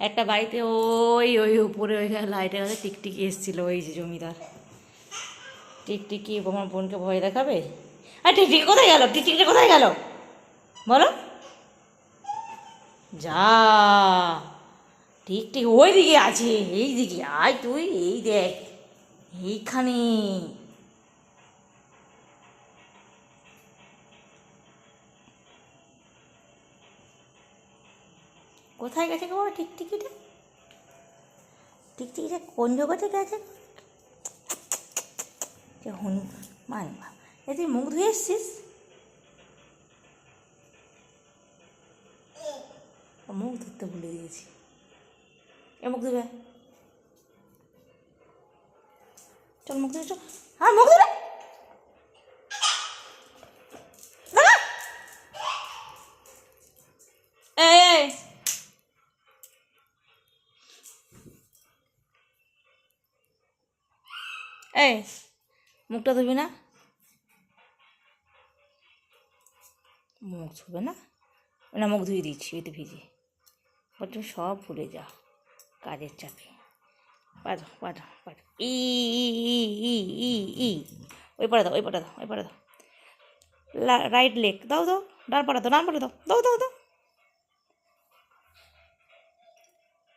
একটা বাড়িতে ওই ওই উপরে ওইখানে লাইটের কাছে টিকটিকি এসেছিল, ওই যে জমিদার। টিকটিকি, আমার বোনকে ভয় দেখাবে? আর টিকটিকি কোথায় গেল? টিকটিকিটা কোথায় গেল? বলো। যা। টিকটিকি ওই দিকে আছে এই দিকে আয় তুই, এই দেখ, এইখানে। কোথায় গেছে গো টিকটিকিটা? টিকটিকিটা কোন জগতে গেছে? যে হনু মান এ তুই মুখ ধুয়ে এসছিস? মুখ ধুতে ভুলে গিয়েছি। এ মুখ ধুবে চল মুখ ধুবে চল। হ্যাঁ মুখ ধুবে দাঁড়া। এই এই এই, মুখটা ধুবি না। মুখ ধুবে না? না, মুখ ধুয়ে দিচ্ছি এতে ভিজে। বল তুমি সব ভুলে যা কাজের চাপে। পাঠো পাঠো পাঠো ই ই ই ওই পাড়া দাও, ওই পাড়া দাও, ওই পাড়া দাও। রাইট লেগ দাও দাও। ডান পাড়া দাও, ডান পাড়া দাও। দাও দাও দাও।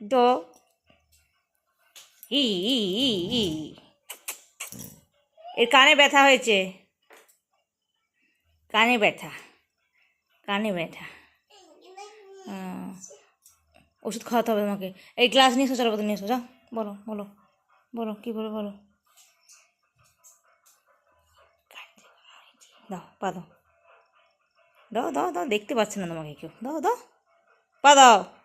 দো, ই ই ই ই। এর কানে ব্যথা হয়েছে? কানে ব্যথা। কানে ব্যথা। ওষুধ খাওয়াতে হবে আমাকে এই গ্লাস নিয়ে এসো নিয়ে এসো বলো বলো বলো, কী বলো বলো। দাও, পা দাও। দাও দাও দাও, দেখতে পাচ্ছে না তোমাকে কেউ। দাও দাও। পা দাও।